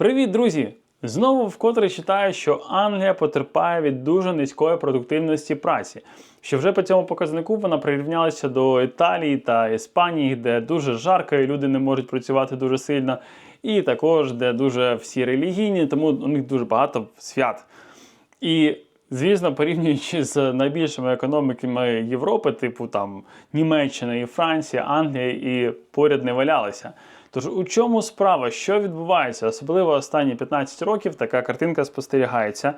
Привіт, друзі! Знову вкотре читаю, що Англія потерпає від дуже низької продуктивності праці. Що вже по цьому показнику вона прирівнялася до Італії та Іспанії, де дуже жарко і люди не можуть працювати дуже сильно, і також де дуже всі релігійні, тому у них дуже багато свят. І звісно, порівнюючи з найбільшими економіками Європи, типу там Німеччина і Франція, Англія і поряд не валялися. Тож у чому справа, що відбувається? Особливо останні 15 років така картинка спостерігається.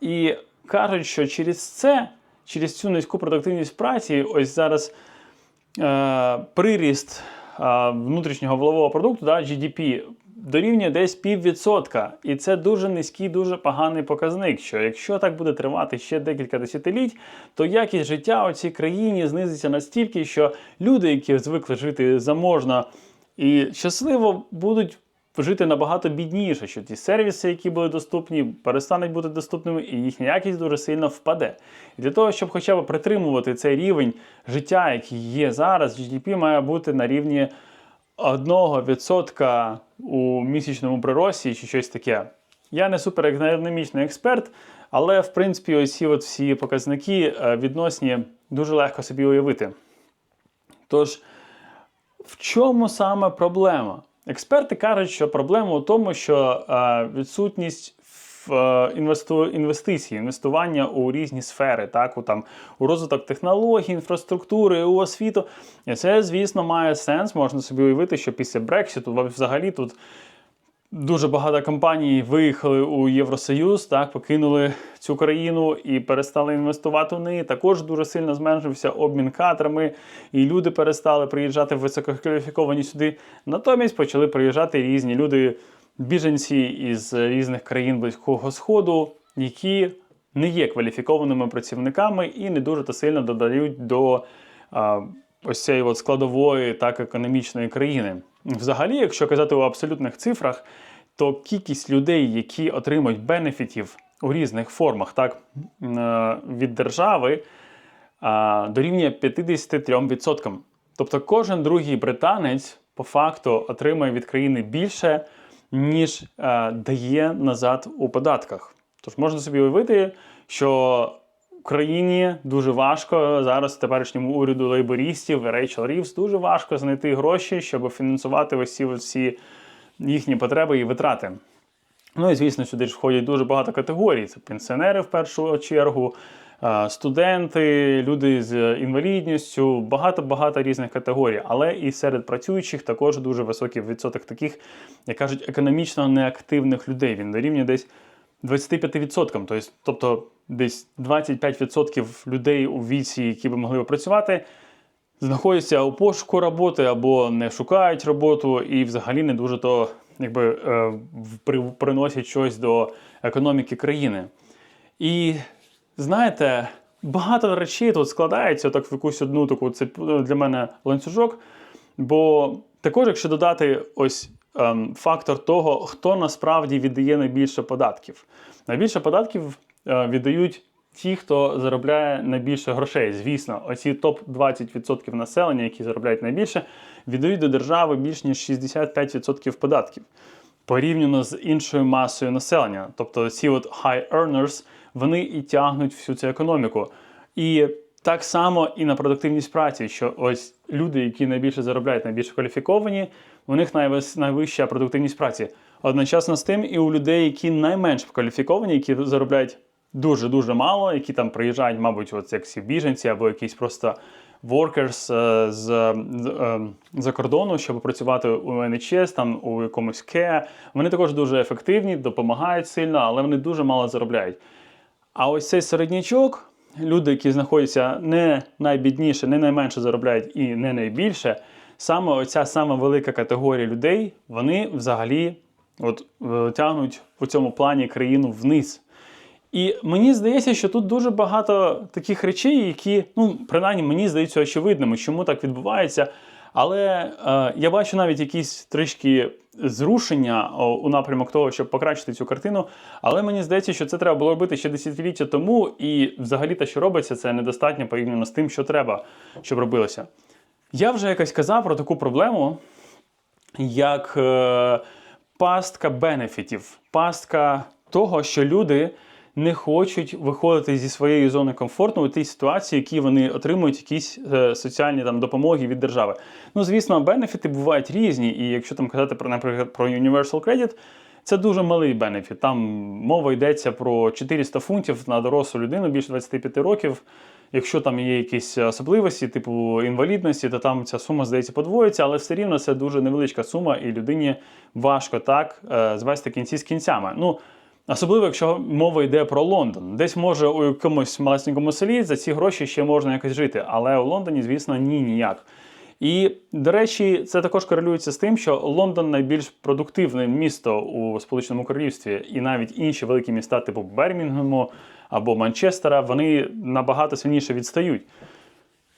І кажуть, що через це, через цю низьку продуктивність праці, ось зараз е, приріст е, внутрішнього валового продукту, да, GDP, дорівнює десь піввідсотка. І це дуже низький, дуже поганий показник. Що якщо так буде тривати ще декілька десятиліть, то якість життя у цій країні знизиться настільки, що люди, які звикли жити заможно і щасливо, будуть жити набагато бідніше, що ті сервіси, які були доступні, перестануть бути доступними, і їхня якість дуже сильно впаде. І для того, щоб хоча б притримувати цей рівень життя, який є зараз, GDP має бути на рівні 1% у місячному прирості чи щось таке. Я не суперекономічний експерт, але в принципі ось всі показники е, відносні дуже легко собі уявити. Тож, в чому саме проблема? Експерти кажуть, що проблема у тому, що е, відсутність е, інвесту, інвестицій, інвестування у різні сфери, так, у, там, у розвиток технологій, інфраструктури, у освіту. І це, звісно, має сенс. Можна собі уявити, що після Брекситу взагалі тут дуже багато компаній виїхали у Євросоюз, так, покинули цю країну і перестали інвестувати в неї. Також дуже сильно зменшився обмін кадрами, і люди перестали приїжджати висококваліфіковані сюди. Натомість почали приїжджати різні люди, біженці із різних країн Близького Сходу, які не є кваліфікованими працівниками і не дуже то сильно додають до ось цієї от складової так економічної країни. Взагалі, якщо казати у абсолютних цифрах, то кількість людей, які отримують бенефітів у різних формах, так е, від держави, дорівнює 53%. Тобто кожен другий британець по факту отримує від країни більше, ніж е, дає назад у податках. Тож можна собі уявити, що Україні дуже важко зараз теперішньому уряду лейбористів Рейчел Рівс дуже важко знайти гроші, щоб фінансувати ось всі їхні потреби і витрати. Ну і звісно, сюди ж входять дуже багато категорій: це пенсіонери в першу чергу, е, студенти, люди з інвалідністю, багато-багато різних категорій. Але і серед працюючих також дуже високий відсоток таких, як кажуть, економічно неактивних людей. Він дорівнює десь 25%. Тобто десь 25% людей у віці, які би могли працювати, знаходяться у пошуку роботи або не шукають роботу і взагалі не дуже то якби, е, приносять щось до економіки країни. І знаєте, багато речей тут складається так в якусь одну таку, це для мене ланцюжок. Бо також, якщо додати ось фактор того, хто насправді віддає найбільше податків. Найбільше податків е, віддають ті, хто заробляє найбільше грошей. Звісно, оці топ-20% населення, які заробляють найбільше, віддають до держави більш ніж 65% податків. Порівняно з іншою масою населення. Тобто ці от high earners, вони і тягнуть всю цю економіку. І так само і на продуктивність праці, що ось люди, які найбільше заробляють, найбільш кваліфіковані, у них найвища продуктивність праці. Одночасно з тим, і у людей, які найменш кваліфіковані, які заробляють дуже-дуже мало, які там приїжджають, мабуть, от як всі біженці або якісь просто workers е, з, з, е, кордону, щоб працювати у NHS, там у якомусь care. Вони також дуже ефективні, допомагають сильно, але вони дуже мало заробляють. А ось цей середнячок, люди, які знаходяться не найбідніше, не найменше заробляють і не найбільше, саме оця саме велика категорія людей, вони взагалі от, е, тягнуть у цьому плані країну вниз. І мені здається, що тут дуже багато таких речей, які, ну, принаймні, мені здаються очевидними, чому так відбувається. Але е, я бачу навіть якісь трішки зрушення у напрямок того, щоб покращити цю картину. Але мені здається, що це треба було робити ще десятиліття тому, і взагалі те, що робиться, це недостатньо порівняно з тим, що треба, щоб робилося. Я вже якось казав про таку проблему, як е, пастка бенефітів, пастка того, що люди не хочуть виходити зі своєї зони комфорту у тій ситуації, які вони отримують якісь е, соціальні там допомоги від держави. Ну, звісно, бенефіти бувають різні, і якщо там казати про, наприклад, про Universal Credit, це дуже малий бенефіт. Там мова йдеться про 400 фунтів на дорослу людину більше 25 років. Якщо там є якісь особливості, типу інвалідності, то там ця сума, здається, подвоїться, але все рівно це дуже невеличка сума, і людині важко так е, звести кінці з кінцями. Ну, особливо, якщо мова йде про Лондон. Десь може у якомусь малесенькому селі за ці гроші ще можна якось жити, але у Лондоні, звісно, ні, ніяк. І, до речі, це також корелюється з тим, що Лондон найбільш продуктивне місто у Сполученому Королівстві, і навіть інші великі міста, типу Бермінгему або Манчестера, вони набагато сильніше відстають.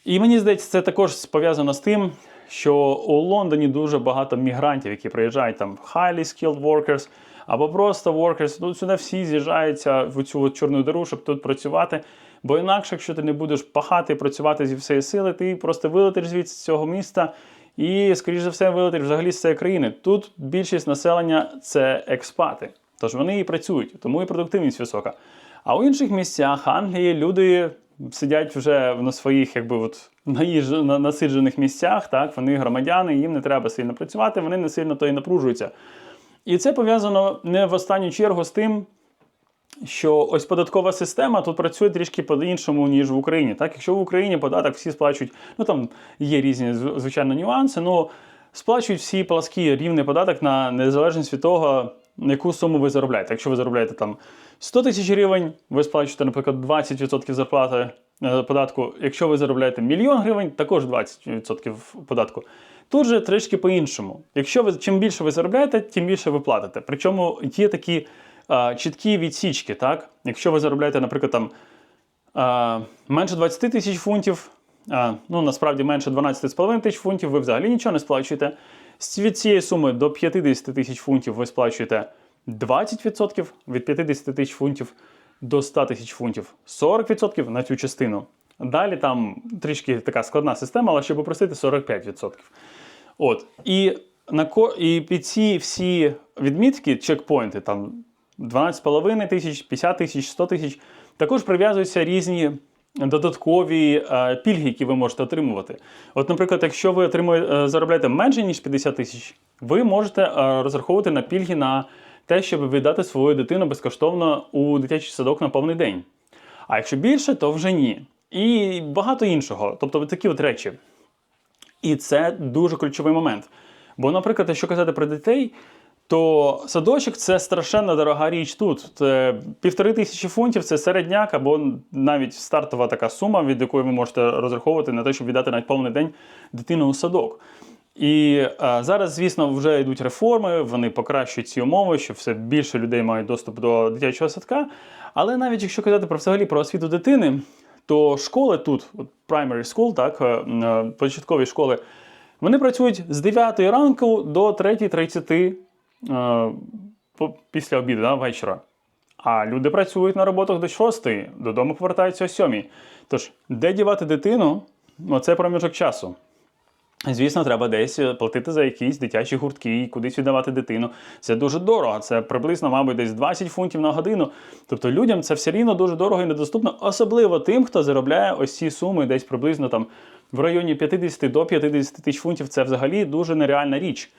І мені здається, це також пов'язано з тим, що у Лондоні дуже багато мігрантів, які приїжджають там highly skilled workers, або просто workers. Тут сюди всі з'їжджаються в цю от чорну диру, щоб тут працювати. Бо інакше, якщо ти не будеш пахати і працювати зі всієї сили, ти просто вилетиш звідси з цього міста і, скоріш за все, вилетиш взагалі з цієї країни. Тут більшість населення це експати. Тож вони і працюють, тому і продуктивність висока. А у інших місцях Англії люди сидять вже на своїх, якби от наїж... на- насиджених місцях, так вони громадяни, їм не треба сильно працювати, вони не сильно то і напружуються. І це пов'язано не в останню чергу з тим, що ось податкова система тут працює трішки по-іншому, ніж в Україні. Так, якщо в Україні податок всі сплачують, ну там є різні звичайно нюанси, ну сплачують всі пласкі рівний податок на незалежність від того, на яку суму ви заробляєте. Якщо ви заробляєте там 100 тисяч гривень, ви сплачуєте, наприклад, 20% зарплати е, податку. Якщо ви заробляєте мільйон гривень, також 20% податку. Тут же трішки по-іншому. Якщо ви чим більше ви заробляєте, тим більше ви платите. Причому є такі чіткі відсічки. Так? Якщо ви заробляєте, наприклад, там менше 20 тисяч фунтів, ну насправді менше 12,5 тисяч фунтів, ви взагалі нічого не сплачуєте. Від цієї суми до 50 тисяч фунтів ви сплачуєте 20%, від 50 тисяч фунтів до 100 тисяч фунтів 40% на цю частину. Далі там трішки така складна система, але щоб упростити 45%. От. І, на ко... і під ці всі відмітки, чекпоінти, там 12,5 тисяч, 50 тисяч, 100 тисяч, також прив'язуються різні додаткові е, пільги, які ви можете отримувати. От, наприклад, якщо ви отримуєте, е, заробляєте менше, ніж 50 тисяч, ви можете е, розраховувати на пільги на те, щоб віддати свою дитину безкоштовно у дитячий садок на повний день. А якщо більше, то вже ні. І багато іншого. Тобто такі от речі. І це дуже ключовий момент. Бо, наприклад, якщо казати про дітей, то садочок це страшенно дорога річ тут. Півтори тисячі фунтів це середняк або навіть стартова така сума, від якої ви можете розраховувати на те, щоб віддати на повний день дитину у садок. І е, зараз, звісно, вже йдуть реформи, вони покращують ці умови, що все більше людей мають доступ до дитячого садка. Але навіть якщо казати про взагалі про освіту дитини, то школи тут, primary school, так, е, е, початкові школи, вони працюють з 9 ранку до 3.30 е, по- після обіду, да, вечора. А люди працюють на роботах до 6, додому повертаються о 7. Тож, де дівати дитину, оце проміжок часу. Звісно, треба десь е, платити за якісь дитячі гуртки, кудись віддавати дитину. Це дуже дорого. Це приблизно, мабуть, десь 20 фунтів на годину. Тобто людям це все рівно дуже дорого і недоступно, особливо тим, хто заробляє ось ці суми десь приблизно там в районі 50 до 50 тисяч фунтів. Це взагалі дуже нереальна річ.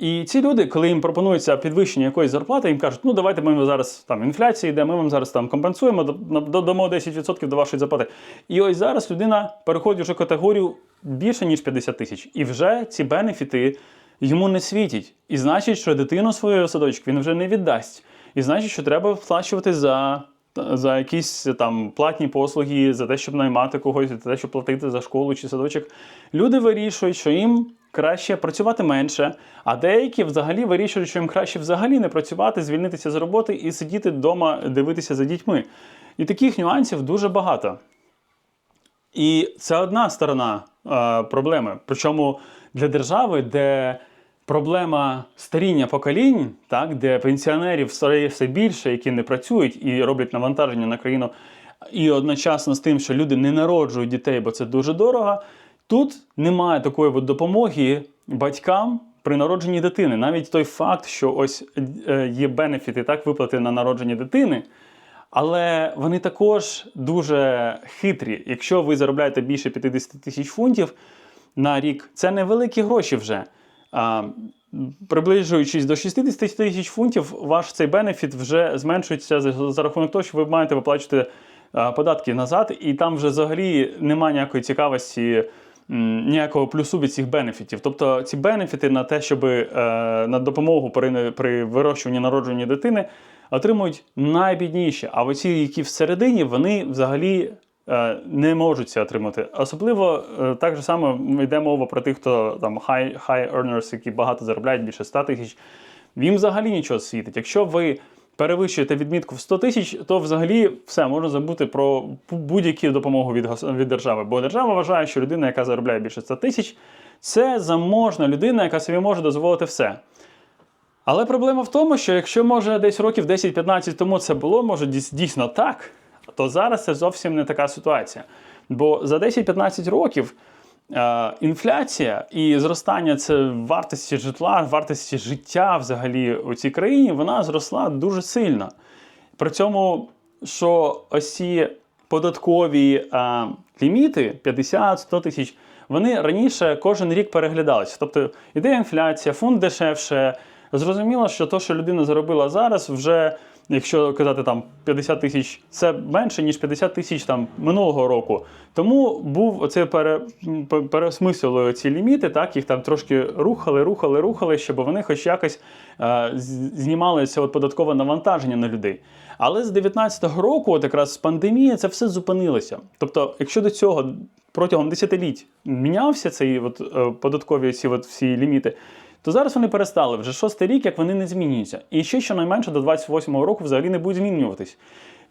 І ці люди, коли їм пропонується підвищення якоїсь зарплати, їм кажуть, ну давайте ми зараз там інфляція йде, ми вам зараз там компенсуємо, додамо 10% до вашої зарплати. І ось зараз людина переходить вже категорію більше ніж 50 тисяч. І вже ці бенефіти йому не світять. І значить, що дитину свою садочок він вже не віддасть. І значить, що треба сплачувати за. За якісь там платні послуги, за те, щоб наймати когось, за те, щоб платити за школу чи садочок. Люди вирішують, що їм краще працювати менше, а деякі взагалі вирішують, що їм краще взагалі не працювати, звільнитися з роботи і сидіти вдома, дивитися за дітьми. І таких нюансів дуже багато. І це одна сторона е, проблеми. Причому для держави, де проблема старіння поколінь, так, де пенсіонерів стає все більше, які не працюють і роблять навантаження на країну, і одночасно з тим, що люди не народжують дітей, бо це дуже дорого. Тут немає такої от допомоги батькам при народженні дитини. Навіть той факт, що ось е, є бенефіти, так, виплати на народження дитини. Але вони також дуже хитрі. Якщо ви заробляєте більше 50 тисяч фунтів на рік, це невеликі гроші вже. Приближуючись до 60 тисяч фунтів, ваш цей бенефіт вже зменшується за, за рахунок того, що ви маєте виплачувати податки назад, і там вже взагалі немає ніякої цікавості. Ніякого плюсу від цих бенефітів. Тобто ці бенефіти на те, щоб е, на допомогу при, при вирощуванні народженні дитини отримують найбідніші. А оці, які всередині, вони взагалі е, не можуть це отримати. Особливо е, так же само йде мова про тих, хто там high, high earners, які багато заробляють більше 100 тисяч. Їм взагалі нічого світить. Якщо ви перевищуєте відмітку в 100 тисяч, то взагалі все можна забути про будь-яку допомогу від, від держави. Бо держава вважає, що людина, яка заробляє більше 100 тисяч, це заможна людина, яка собі може дозволити все. Але проблема в тому, що якщо може десь років 10-15 тому це було, може дійсно так, то зараз це зовсім не така ситуація. Бо за 10-15 років інфляція і зростання це вартості житла, вартості життя взагалі у цій країні, вона зросла дуже сильно. При цьому, що ось податкові а, ліміти 50-100 тисяч, вони раніше кожен рік переглядалися. Тобто іде інфляція, фунт дешевше. Зрозуміло, що те, що людина заробила зараз, вже, якщо казати там 50 тисяч, це менше, ніж 50 тисяч там минулого року. Тому був оце пере, переосмислили ці ліміти, так, їх там трошки рухали, рухали, рухали, щоб вони хоч якось е, з- знімали це от податкове навантаження на людей. Але з 19-го року, от якраз з пандемії, це все зупинилося. Тобто, якщо до цього протягом десятиліть мінявся цей от, е, податкові ці от всі ліміти, то зараз вони перестали вже шостий рік, як вони не змінюються. І ще щонайменше до 28-го року взагалі не будуть змінюватись.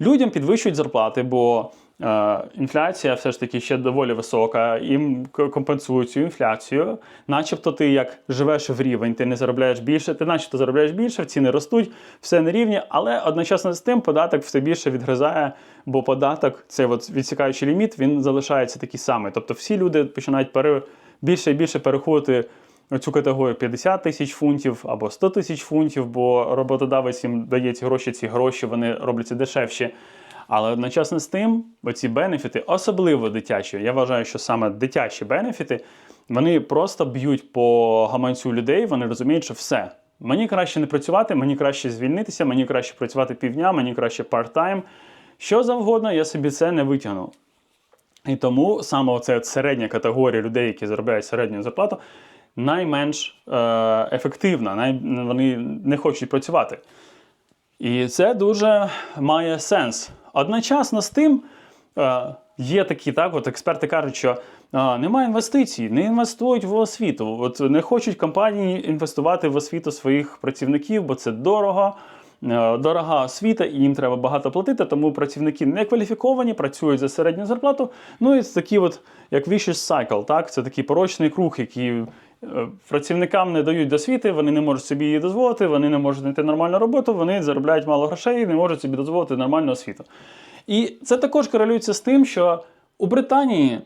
Людям підвищують зарплати, бо е, інфляція все ж таки ще доволі висока, їм компенсують цю інфляцію. Начебто ти як живеш в рівень, ти не заробляєш більше, ти начебто заробляєш більше, ціни ростуть, все на рівні, але одночасно з тим податок все більше відгризає, бо податок, цей от відсікаючий ліміт, він залишається такий самий. Тобто всі люди починають пере, більше і більше переходити цю категорію 50 тисяч фунтів або 100 тисяч фунтів, бо роботодавець їм дає ці гроші, ці гроші вони робляться дешевші. Але одночасно з тим, оці бенефіти, особливо дитячі, я вважаю, що саме дитячі бенефіти, вони просто б'ють по гаманцю людей, вони розуміють, що все. Мені краще не працювати, мені краще звільнитися, мені краще працювати півдня, мені краще парт-тайм. Що завгодно, я собі це не витягну. І тому саме оця середня категорія людей, які заробляють середню зарплату, найменш е, ефективна, най, вони не хочуть працювати. І це дуже має сенс. Одночасно з тим, е, є такі, так, от експерти кажуть, що е, немає інвестицій, не інвестують в освіту. От не хочуть компанії інвестувати в освіту своїх працівників, бо це дорого. Дорога освіта, і їм треба багато платити, тому працівники не кваліфіковані, працюють за середню зарплату. Ну і це такий, от, як vicious cycle, так? це такий порочний круг, який працівникам не дають освіти, вони не можуть собі її дозволити, вони не можуть знайти нормальну роботу, вони заробляють мало грошей і не можуть собі дозволити нормальну освіту. І це також корелюється з тим, що у Британії,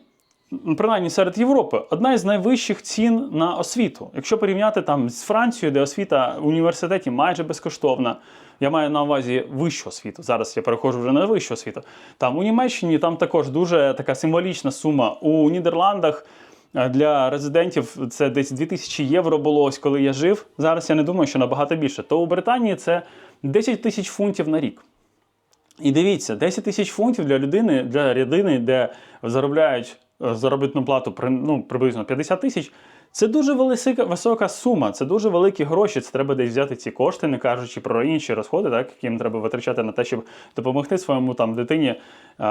ну, принаймні серед Європи, одна із найвищих цін на освіту. Якщо порівняти там з Францією, де освіта в університеті майже безкоштовна. Я маю на увазі вищу освіту. Зараз я переходжу вже на вищу освіту. Там у Німеччині там також дуже така символічна сума. У Нідерландах е, для резидентів це десь 2000 євро було ось коли я жив. Зараз я не думаю, що набагато більше. То у Британії це 10 тисяч фунтів на рік. І дивіться, 10 тисяч фунтів для людини, для людини, де заробляють е, заробітну плату ну, приблизно 50 тисяч. Це дуже велика, висока сума, це дуже великі гроші. Це треба десь взяти ці кошти, не кажучи про інші розходи, так, їм треба витрачати на те, щоб допомогти своєму там дитині е,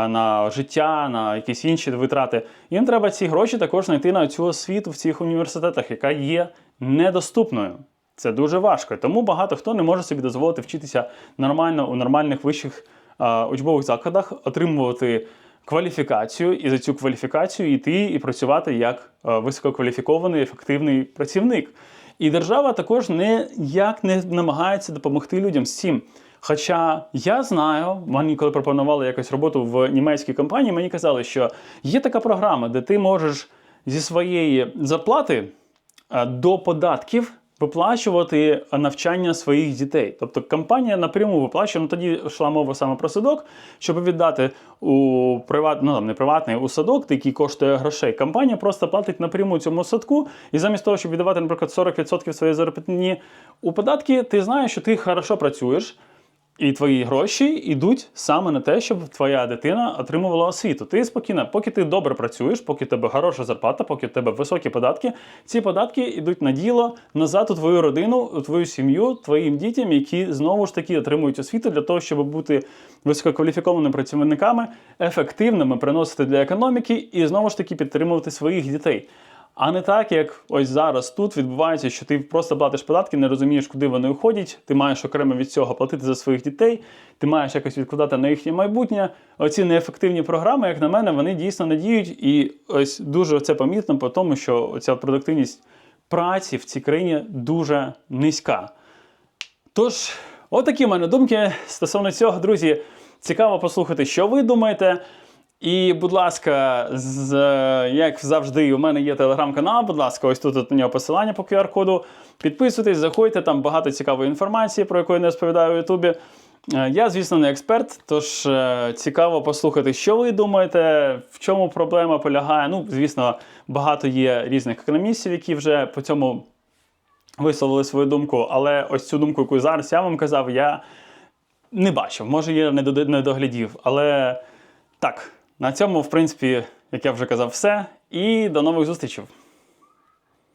на життя, на якісь інші витрати. Їм треба ці гроші також знайти на цю освіту в цих університетах, яка є недоступною. Це дуже важко. Тому багато хто не може собі дозволити вчитися нормально у нормальних вищих е, учбових закладах, отримувати кваліфікацію і за цю кваліфікацію йти і працювати як е, висококваліфікований ефективний працівник. І держава також ніяк не намагається допомогти людям з цим. Хоча я знаю, мені коли пропонували якось роботу в німецькій компанії, мені казали, що є така програма, де ти можеш зі своєї зарплати е, до податків виплачувати навчання своїх дітей. Тобто компанія напряму виплачує, ну тоді йшла мова саме про садок, щоб віддати у приват, ну там не приватний, у садок, який коштує грошей. Компанія просто платить напряму цьому садку, і замість того, щоб віддавати, наприклад, 40% своєї заробітні у податки, ти знаєш, що ти хорошо працюєш. І твої гроші йдуть саме на те, щоб твоя дитина отримувала освіту. Ти спокійно, поки ти добре працюєш, поки тебе хороша зарплата, поки тебе високі податки, ці податки йдуть на діло назад у твою родину, у твою сім'ю, твоїм дітям, які знову ж таки отримують освіту для того, щоб бути висококваліфікованими працівниками, ефективними, приносити для економіки і знову ж таки підтримувати своїх дітей. А не так, як ось зараз тут відбувається, що ти просто платиш податки, не розумієш, куди вони уходять. Ти маєш окремо від цього платити за своїх дітей, ти маєш якось відкладати на їхнє майбутнє. Оці неефективні програми, як на мене, вони дійсно не діють. І ось дуже це помітно по тому, що ця продуктивність праці в цій країні дуже низька. Тож, отакі в мене думки стосовно цього, друзі. Цікаво послухати, що ви думаєте. І, будь ласка, з, як завжди, у мене є телеграм-канал. Будь ласка, ось тут на нього посилання по QR-коду. Підписуйтесь, заходьте, там багато цікавої інформації, про яку я не розповідаю у Ютубі. Е, Я, звісно, не експерт, тож е, цікаво послухати, що ви думаєте, в чому проблема полягає. Ну, звісно, багато є різних економістів, які вже по цьому висловили свою думку, але ось цю думку, яку зараз я вам казав, я не бачив. Може, я не доглядів. Але так, на цьому, в принципі, як я вже казав, все. І до нових зустрічей.